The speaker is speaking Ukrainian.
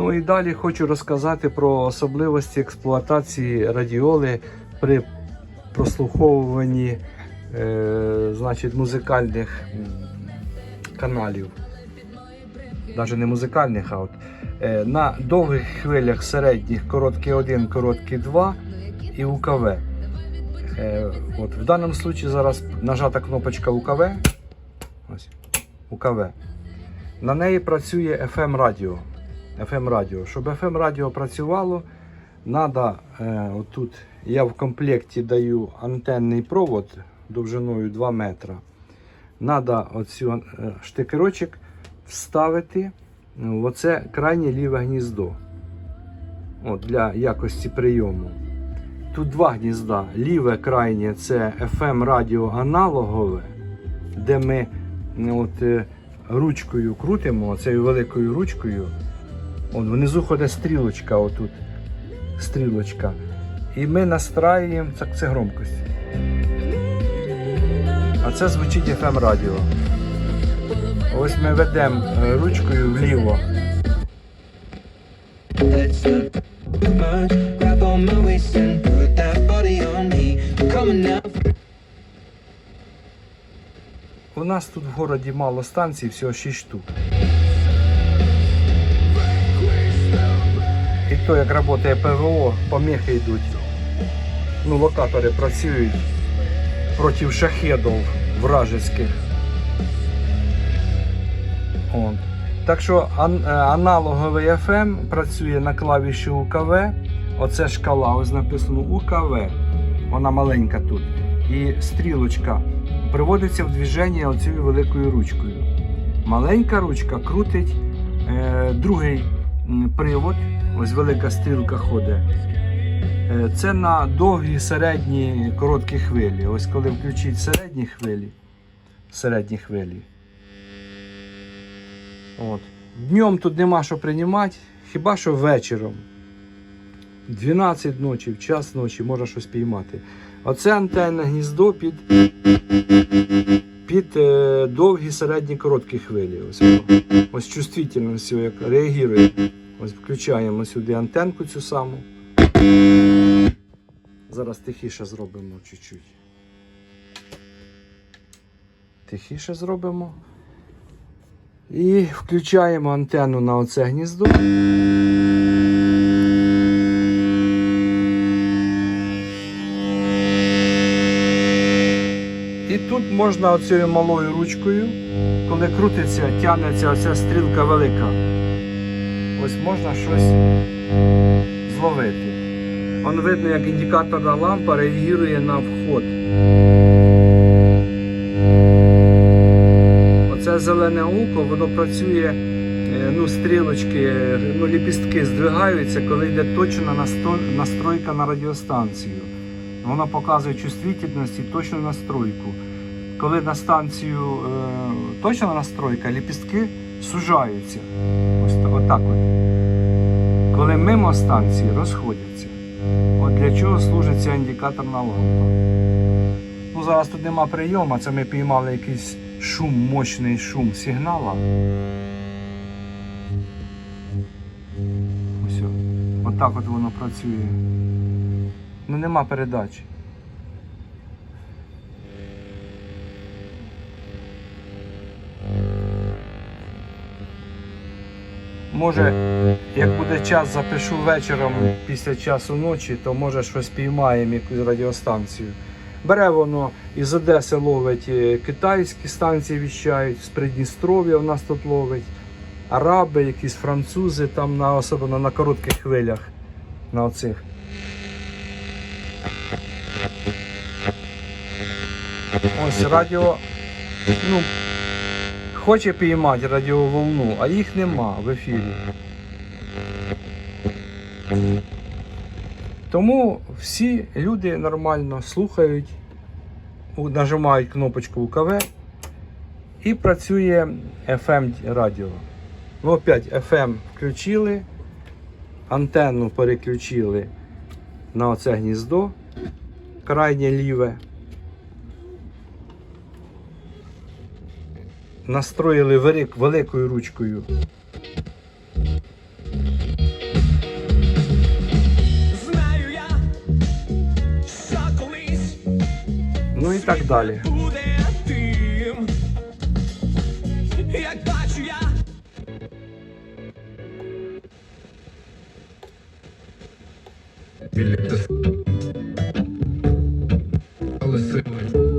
Ну і далі хочу розказати про особливості експлуатації радіоли при прослуховуванні е, значить, музикальних каналів. Навіть не музикальних, а от е, на довгих хвилях середніх короткий 1, короткий 2 і УКВ. Е, от, в даному випадку зараз нажата кнопочка УКВ. Ось, УКВ. На неї працює FM радіо. FM радіо. Щоб FM радіо працювало, треба е, отут я в комплекті даю антенний провод довжиною 2 метра. Треба оцю е, штикерочок вставити в оце крайнє ліве гніздо. От, для якості прийому. Тут два гнізда. Ліве крайнє це FM радіо аналогове, де ми ну, от, е, ручкою крутимо, цією великою ручкою. От внизу ходить стрілочка, отут. Стрілочка. І ми настраюємо так, це громкость. А це звучить FM радіо. Ось ми ведемо е, ручкою вліво. У нас тут в городі мало станцій, всього 6 штук. То, як працює ПВО, поміхи йдуть. Ну, локатори працюють проти шахедів вражеських. От. Так що е, аналоговий FM працює на клавіші УКВ. Оце шкала, ось написано УКВ. Вона маленька тут. І стрілочка приводиться в движення оцією великою ручкою. Маленька ручка крутить е, другий привод, ось велика стрілка ходить. Е, це на довгі, середні, короткі хвилі. Ось коли включить середні хвилі, середні хвилі. От. Днем тут нема що приймати, хіба що вечором. 12 ночі, в час ночі можна щось піймати. Оце антенне гніздо під, під е, довгі, середні, короткі хвилі. Ось, ось чувствительність, як реагує. Ось включаємо сюди антенку цю саму. Зараз тихіше зробимо чуть-чуть. Тихіше зробимо. І включаємо антенну на оце гніздо. І тут можна оцією малою ручкою, коли крутиться, тягнеться оця стрілка велика. Ось можна щось зловити. Вон видно, як індикаторна лампа реагує на вход. Оце зелене око, воно працює, е, ну, стрілочки, ну, ліпістки здвигаються, коли йде точна настройка на радіостанцію. Воно показує чувствительність і точну настройку. Коли на станцію е, точна настройка, ліпістки сужаються. Отак от. Коли мимо станції розходяться. От для чого служить ця індикаторна лампа. Ну, зараз тут нема прийому, це ми піймали якийсь шум, мощний шум сигнала. Ось. Отак от воно працює. Ну нема передачі. Може, як буде час, запишу вечором після часу ночі, то може щось піймаємо якусь радіостанцію. Бере воно із Одеси ловить е, китайські станції віщають, з Придністров'я у нас тут ловить, араби, якісь французи, там на особливо на коротких хвилях. На оцих. Ось радіо. Ну, хоче піймати радіоволну, а їх нема в ефірі. Тому всі люди нормально слухають, нажимають кнопочку УКВ і працює FM радіо. Ну, опять FM включили, антенну переключили на оце гніздо, крайнє ліве. настроїли великою ручкою. Знаю я, що колись ну і так далі. Буде тим, як бачу я. Але сили.